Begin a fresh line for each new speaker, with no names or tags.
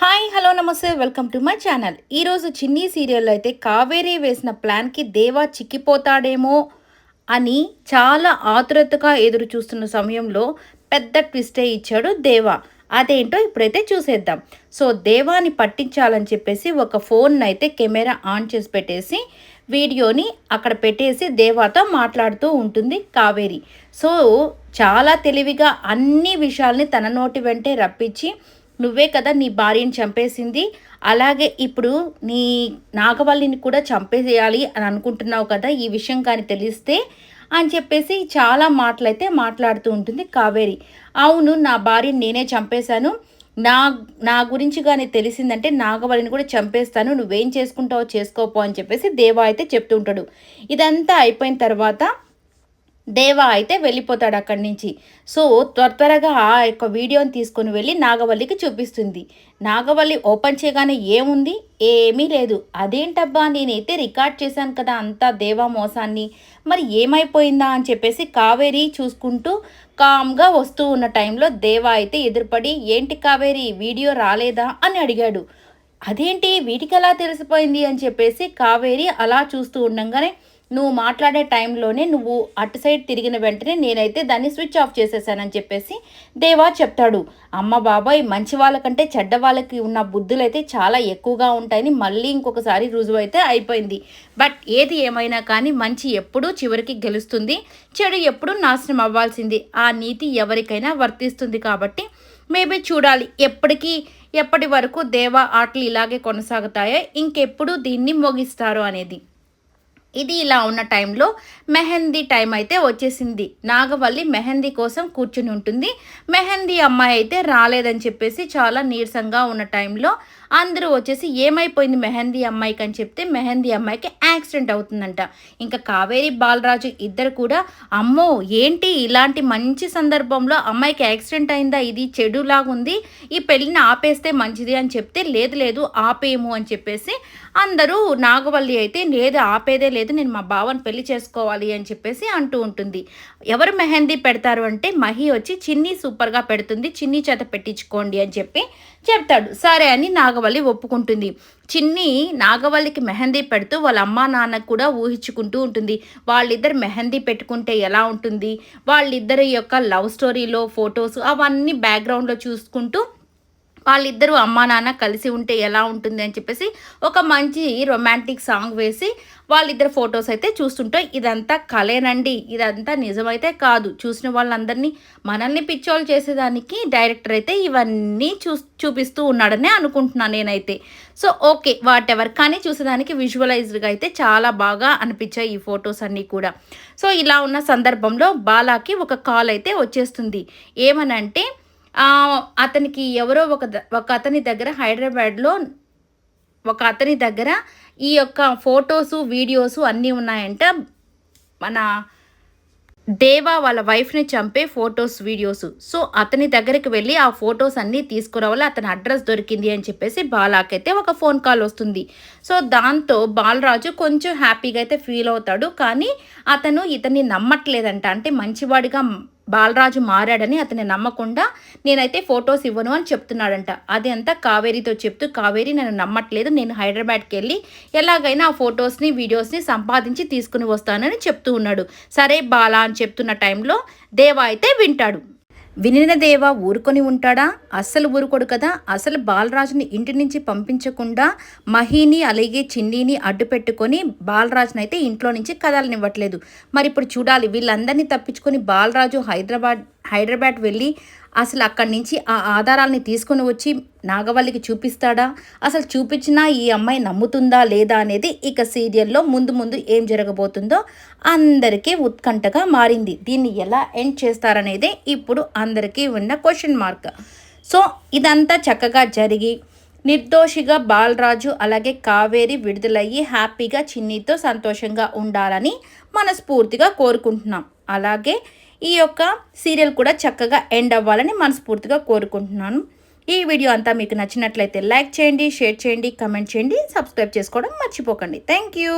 Hi hello నమస్తే welcome to my channel. ఈరోజు చిన్ని సీరియల్లో అయితే కావేరి వేసిన ప్లాన్కి దేవా చిక్కిపోతాడేమో అని చాలా ఆతురతగా ఎదురు చూస్తున్న సమయంలో పెద్ద ట్విస్టే ఇచ్చాడు దేవా. అదేంటో ఇప్పుడైతే చూసేద్దాం. సో దేవాని పట్టించాలని చెప్పేసి ఒక ఫోన్ అయితే కెమెరా ఆన్ చేసి పెట్టేసి వీడియోని అక్కడ పెట్టేసి దేవాతో మాట్లాడుతూ ఉంటుంది కావేరి. సో చాలా తెలివిగా అన్ని విషయాల్ని తన నోటి వెంటే రప్పించి నువ్వే కదా నీ భార్యని చంపేసింది. అలాగే ఇప్పుడు నీ నాగవల్లిని కూడా చంపేసేయాలి అని అనుకుంటున్నావు కదా ఈ విషయం కానీ తెలిస్తే అని చెప్పేసి చాలా మాటలైతే మాట్లాడుతూ ఉంటుంది కావేరి. అవును నా భార్యని నేనే చంపేశాను. నా నా గురించి కానీ తెలిసిందంటే నాగవల్లిని కూడా చంపేస్తాను. నువ్వేం చేసుకుంటావో చేసుకోపో అని చెప్పేసి దేవా అయితే చెప్తూ ఉంటాడు. ఇదంతా అయిపోయిన తర్వాత దేవా అయితే వెళ్ళిపోతాడు అక్కడి నుంచి. సో త్వర త్వరగా ఆ యొక్క వీడియోని తీసుకొని వెళ్ళి నాగవల్లికి చూపిస్తుంది. నాగవల్లి ఓపెన్ చేయగానే ఏముంది? ఏమీ లేదు. అదేంటబ్బా నేనైతే రికార్డ్ చేశాను కదా అంతా దేవా మోసాన్ని. మరి ఏమైపోయిందా అని చెప్పేసి కావేరి చూసుకుంటూ కామ్గా వస్తూ ఉన్న టైంలో దేవా అయితే ఎదురుపడి ఏంటి కావేరి వీడియో రాలేదా? అని అడిగాడు. అదేంటి? వీటికి ఎలా తెలిసిపోయింది? అని చెప్పేసి కావేరి అలా చూస్తూ ఉండగానే నువ్వు మాట్లాడే టైంలోనే నువ్వు అటు సైడ్ తిరిగిన వెంటనే నేనైతే దాన్ని స్విచ్ ఆఫ్ చేసేసానని చెప్పేసి దేవా చెప్తాడు. అమ్మ బాబాయ్ మంచి వాళ్ళకంటే చెడ్డ వాళ్ళకి ఉన్న బుద్ధులు అయితే చాలా ఎక్కువగా ఉంటాయని మళ్ళీ ఇంకొకసారి రుజువు అయితే అయిపోయింది. బట్ ఏది ఏమైనా కానీ మంచి ఎప్పుడూ చివరికి గెలుస్తుంది. చెడు ఎప్పుడూ నాశనం అవ్వాల్సింది. ఆ నీతి ఎవరికైనా వర్తిస్తుంది కాబట్టి మేబీ చూడాలి. ఎప్పటికీ ఎప్పటి వరకు దేవా ఆటలు ఇలాగే కొనసాగుతాయో? ఇంకెప్పుడు దీన్ని ముగిస్తారు అనేది. ఇది ఇలా ఉన్న టైంలో మెహందీ టైం అయితే వచ్చేసింది. నాగవల్లి మెహందీ కోసం కూర్చుని ఉంటుంది. మెహందీ అమ్మాయి అయితే రాలేదని చెప్పేసి చాలా నీరసంగా ఉన్న టైంలో అందరూ వచ్చేసి ఏమైపోయింది మెహందీ అమ్మాయికి అని చెప్తే మెహందీ అమ్మాయికి యాక్సిడెంట్ అవుతుందంట. ఇంకా కావేరి బాలరాజు ఇద్దరు కూడా అమ్మో ఏంటి ఇలాంటి మంచి సందర్భంలో అమ్మాయికి యాక్సిడెంట్ అయిందా? ఇది చెడులాగుంది ఈ పెళ్ళిని ఆపేస్తే మంచిది అని చెప్తే లేదు లేదు ఆపేయము అని చెప్పేసి అందరూ నాగవల్లి అయితే లేదు ఆపేదే లేదు నేను మా బావని పెళ్ళి చేసుకోవాలి అని చెప్పేసి అంటూ ఉంటుంది. ఎవరు మెహందీ పెడతారు అంటే మహి వచ్చి చిన్ని సూపర్గా పెడుతుంది చిన్ని చేత పెట్టించుకోండి అని చెప్పి చెప్తాడు. సరే అని నాగవల్లి ఒప్పుకుంటుంది. చిన్ని నాగవల్లికి మెహందీ పెడుతూ వాళ్ళ అమ్మా నాన్న కూడా ఊహించుకుంటూ ఉంటుంది. వాళ్ళిద్దరు మెహందీ పెట్టుకుంటే ఎలా ఉంటుంది? వాళ్ళిద్దరి యొక్క లవ్ స్టోరీలో ఫొటోస్ అవన్నీ బ్యాక్గ్రౌండ్లో చూసుకుంటూ వాళ్ళిద్దరూ అమ్మా నాన్న కలిసి ఉంటే ఎలా ఉంటుంది అని చెప్పేసి ఒక మంచి రొమాంటిక్ సాంగ్ వేసి వాళ్ళిద్దరు ఫొటోస్ అయితే చూస్తుంటే. ఇదంతా కలేనండి. ఇదంతా నిజమైతే కాదు. చూసిన వాళ్ళందరినీ మనల్ని పిచ్చోళ్ళు చేసేదానికి డైరెక్టర్ అయితే ఇవన్నీ చూ చూపిస్తూ ఉన్నాడనే అనుకుంటున్నాను నేనైతే. సో ఓకే వాట్ ఎవర్ కానీ చూసేదానికి విజువలైజ్డ్గా అయితే చాలా బాగా అనిపించాయి ఈ ఫొటోస్ అన్నీ కూడా. సో ఇలా ఉన్న సందర్భంలో బాలాకి ఒక కాల్ అయితే వచ్చేస్తుంది. ఏమనంటే అతనికి ఎవరో ఒక ఒక అతని దగ్గర హైదరాబాద్లో ఒక అతని దగ్గర ఈ యొక్క ఫొటోసు వీడియోసు అన్నీ ఉన్నాయంట. మన దేవా వాళ్ళ వైఫ్ని చంపే ఫొటోస్ వీడియోస్. సో అతని దగ్గరికి వెళ్ళి ఆ ఫొటోస్ అన్నీ తీసుకురావాలి అతని అడ్రస్ దొరికింది అని చెప్పేసి బాలాకైతే ఒక ఫోన్ కాల్ వస్తుంది. సో దాంతో బాలరాజు కొంచెం హ్యాపీగా అయితే ఫీల్ అవుతాడు. కానీ అతను ఇతన్ని నమ్మట్లేదంట. అంటే మంచివాడిగా బాలరాజు మారాడని అతన్ని నమ్మకుండా నేనైతే ఫొటోస్ ఇవ్వను అని చెప్తున్నాడంట. అది అంతా కావేరితో చెప్తూ కావేరీ నన్ను నమ్మట్లేదు నేను హైదరాబాద్కి వెళ్ళి ఎలాగైనా ఆ ఫొటోస్ని వీడియోస్ని సంపాదించి తీసుకుని వస్తానని చెప్తూ ఉన్నాడు. సరే బాలా అని చెప్తున్న టైంలో దేవా అయితే వింటాడు. వినినదేవ ఊరుకొని ఉంటాడా? అస్సలు ఊరుకోడు కదా. అసలు బాలరాజుని ఇంటి నుంచి పంపించకుండా మహిని అలాగే చిన్నీని అడ్డు పెట్టుకొని బాలరాజుని అయితే ఇంట్లో నుంచి కదలనివ్వట్లేదు. మరి ఇప్పుడు చూడాలి వీళ్ళందరినీ తప్పించుకొని బాలరాజు హైదరాబాద్ హైదరాబాద్ వెళ్ళి అసలు అక్కడి నుంచి ఆ ఆధారాలని తీసుకుని వచ్చి నాగవల్లికి చూపిస్తాడా? అసలు చూపించినా ఈ అమ్మాయి నమ్ముతుందా లేదా అనేది ఇక సీరియల్లో ముందు ముందు ఏం జరగబోతుందో అందరికీ ఉత్కంఠగా మారింది. దీన్ని ఎలా ఎండ్ చేస్తారనేదే ఇప్పుడు అందరికీ ఉన్న క్వశ్చన్ మార్క్. సో ఇదంతా చక్కగా జరిగి నిర్దోషిగా బాలరాజు అలాగే కావేరి విడుదలయ్యి హ్యాపీగా చిన్నీతో సంతోషంగా ఉండాలని మనస్ఫూర్తిగా కోరుకుంటున్నాం. అలాగే ఈ యొక్క సీరియల్ కూడా చక్కగా ఎండ్ అవ్వాలని మనస్ఫూర్తిగా కోరుకుంటున్నాను. ఈ వీడియో అంతా మీకు నచ్చినట్లయితే లైక్ చేయండి షేర్ చేయండి కమెంట్ చేయండి సబ్స్క్రైబ్ చేసుకోవడం మర్చిపోకండి. Thank you.